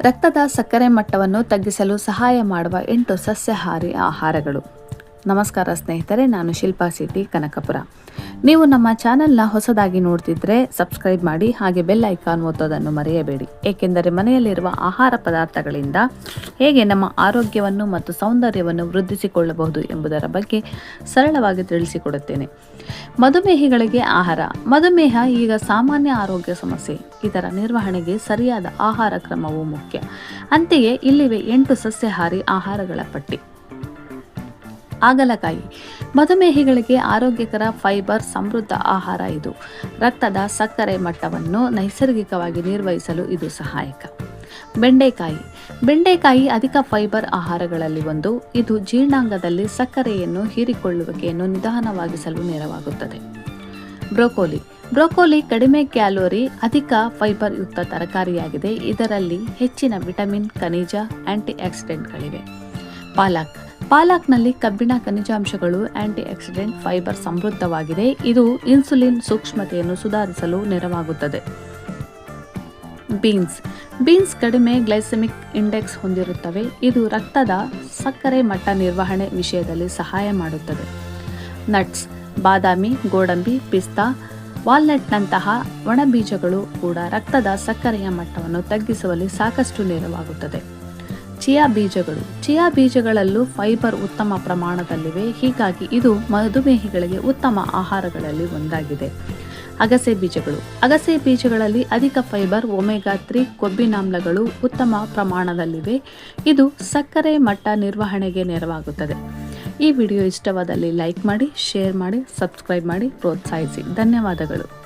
ರಕ್ತದ ಸಕ್ಕರೆ ಮಟ್ಟವನ್ನು ತಗ್ಗಿಸಲು ಸಹಾಯ ಮಾಡುವ ಎಂಟು ಸಸ್ಯಾಹಾರಿ ಆಹಾರಗಳು. ನಮಸ್ಕಾರ ಸ್ನೇಹಿತರೆ, ನಾನು ಶಿಲ್ಪಾ ಸಿಟಿ ಕನಕಪುರ. ನೀವು ನಮ್ಮ ಚಾನೆಲ್ನ ಹೊಸದಾಗಿ ನೋಡ್ತಿದ್ರೆ ಸಬ್ಸ್ಕ್ರೈಬ್ ಮಾಡಿ ಹಾಗೆ ಬೆಲ್ ಐಕಾನ್ ಒತ್ತೋದನ್ನು ಮರೆಯಬೇಡಿ. ಏಕೆಂದರೆ ಮನೆಯಲ್ಲಿರುವ ಆಹಾರ ಪದಾರ್ಥಗಳಿಂದ ಹೇಗೆ ನಮ್ಮ ಆರೋಗ್ಯವನ್ನು ಮತ್ತು ಸೌಂದರ್ಯವನ್ನು ವೃದ್ಧಿಸಿಕೊಳ್ಳಬಹುದು ಎಂಬುದರ ಬಗ್ಗೆ ಸರಳವಾಗಿ ತಿಳಿಸಿಕೊಡುತ್ತೇನೆ. ಮಧುಮೇಹಿಗಳಿಗೆ ಆಹಾರ. ಮಧುಮೇಹ ಈಗ ಸಾಮಾನ್ಯ ಆರೋಗ್ಯ ಸಮಸ್ಯೆ. ಇದರ ನಿರ್ವಹಣೆಗೆ ಸರಿಯಾದ ಆಹಾರ ಕ್ರಮವು ಮುಖ್ಯ. ಅಂತೆಯೇ ಇಲ್ಲಿವೆ ಎಂಟು ಸಸ್ಯಾಹಾರಿ ಆಹಾರಗಳ ಪಟ್ಟಿ. ಆಗಲಕಾಯಿ. ಮಧುಮೇಹಿಗಳಿಗೆ ಆರೋಗ್ಯಕರ ಫೈಬರ್ ಸಮೃದ್ಧ ಆಹಾರ ಇದು. ರಕ್ತದ ಸಕ್ಕರೆ ಮಟ್ಟವನ್ನು ನೈಸರ್ಗಿಕವಾಗಿ ನಿರ್ವಹಿಸಲು ಇದು ಸಹಾಯಕ. ಬೆಂಡೆಕಾಯಿ. ಬೆಂಡೆಕಾಯಿ ಅಧಿಕ ಫೈಬರ್ ಆಹಾರಗಳಲ್ಲಿ ಒಂದು. ಇದು ಜೀರ್ಣಾಂಗದಲ್ಲಿ ಸಕ್ಕರೆಯನ್ನು ಹೀರಿಕೊಳ್ಳುವಿಕೆಯನ್ನು ನಿಧಾನವಾಗಿಸಲು ನೆರವಾಗುತ್ತದೆ. ಬ್ರೋಕೋಲಿ. ಬ್ರೋಕೋಲಿ ಕಡಿಮೆ ಕ್ಯಾಲೋರಿ, ಅಧಿಕ ಫೈಬರ್ ಯುಕ್ತ ತರಕಾರಿಯಾಗಿದೆ. ಇದರಲ್ಲಿ ಹೆಚ್ಚಿನ ವಿಟಮಿನ್, ಖನಿಜ, ಆಂಟಿ ಆಕ್ಸಿಡೆಂಟ್ಗಳಿವೆ. ಪಾಲಕ್. ಪಾಲಕ್ನಲ್ಲಿ ಕಬ್ಬಿಣ ಖನಿಜಾಂಶಗಳು ಆಂಟಿ ಆಕ್ಸಿಡೆಂಟ್ ಫೈಬರ್ ಸಮೃದ್ಧವಾಗಿದೆ. ಇದು ಇನ್ಸುಲಿನ್ ಸೂಕ್ಷ್ಮತೆಯನ್ನು ಸುಧಾರಿಸಲು ನೆರವಾಗುತ್ತದೆ. ಬೀನ್ಸ್. ಬೀನ್ಸ್ ಕಡಿಮೆ ಗ್ಲೈಸೆಮಿಕ್ ಇಂಡೆಕ್ಸ್ ಹೊಂದಿರುತ್ತವೆ. ಇದು ರಕ್ತದ ಸಕ್ಕರೆ ಮಟ್ಟ ನಿರ್ವಹಣೆ ವಿಷಯದಲ್ಲಿ ಸಹಾಯ ಮಾಡುತ್ತದೆ. ನಟ್ಸ್. ಬಾದಾಮಿ, ಗೋಡಂಬಿ, ಪಿಸ್ತಾ, ವಾಲ್ನಟ್ನಂತಹ ಒಣಬೀಜಗಳು ಕೂಡ ರಕ್ತದ ಸಕ್ಕರೆಯ ಮಟ್ಟವನ್ನು ತಗ್ಗಿಸುವಲ್ಲಿ ಸಾಕಷ್ಟು ನೆರವಾಗುತ್ತದೆ. ಚಿಯಾ ಬೀಜಗಳು. ಚಿಯಾ ಬೀಜಗಳಲ್ಲೂ ಫೈಬರ್ ಉತ್ತಮ ಪ್ರಮಾಣದಲ್ಲಿವೆ. ಹೀಗಾಗಿ ಇದು ಮಧುಮೇಹಿಗಳಿಗೆ ಉತ್ತಮ ಆಹಾರಗಳಲ್ಲಿ ಒಂದಾಗಿದೆ. ಅಗಸೆ ಬೀಜಗಳು. ಅಗಸೆ ಬೀಜಗಳಲ್ಲಿ ಅಧಿಕ ಫೈಬರ್, ಒಮೆಗಾ ತ್ರೀ, ಕೊಬ್ಬಿನಾಮ್ಲಗಳು ಉತ್ತಮ ಪ್ರಮಾಣದಲ್ಲಿವೆ. ಇದು ಸಕ್ಕರೆ ಮಟ್ಟ ನಿರ್ವಹಣೆಗೆ ನೆರವಾಗುತ್ತದೆ. ಈ ವಿಡಿಯೋ ಇಷ್ಟವಾದಲ್ಲಿ ಲೈಕ್ ಮಾಡಿ, ಶೇರ್ ಮಾಡಿ, ಸಬ್ಸ್ಕ್ರೈಬ್ ಮಾಡಿ, ಪ್ರೋತ್ಸಾಹಿಸಿ. ಧನ್ಯವಾದಗಳು.